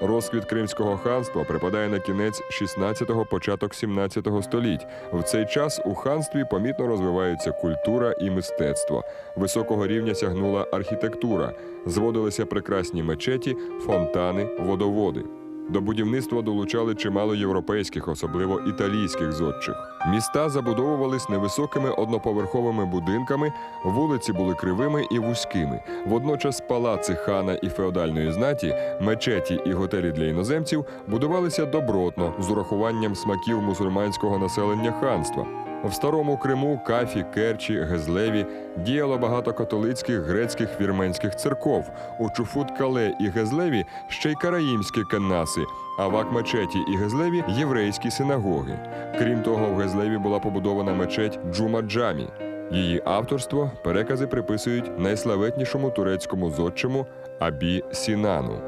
Розквіт Кримського ханства припадає на кінець 16-го, початок 17-го століть. В цей час у ханстві помітно розвиваються культура і мистецтво. Високого рівня сягнула архітектура, зводилися прекрасні мечеті, фонтани, водоводи. До будівництва долучали чимало європейських, особливо італійських зодчих. Міста забудовувались невисокими одноповерховими будинками, вулиці були кривими і вузькими. Водночас палаци хана і феодальної знаті, мечеті і готелі для іноземців будувалися добротно з урахуванням смаків мусульманського населення ханства. В старому Криму, Кафі, Керчі, Гезлеві діяло багато католицьких, грецьких, вірменських церков. У Чуфут-Кале і Гезлеві ще й караїмські кеннаси, а в Акмечеті і Гезлеві єврейські синагоги. Крім того, в Гезлеві була побудована мечеть Джума-Джамі. Її авторство перекази приписують найславетнішому турецькому зодчому Абі Сінану.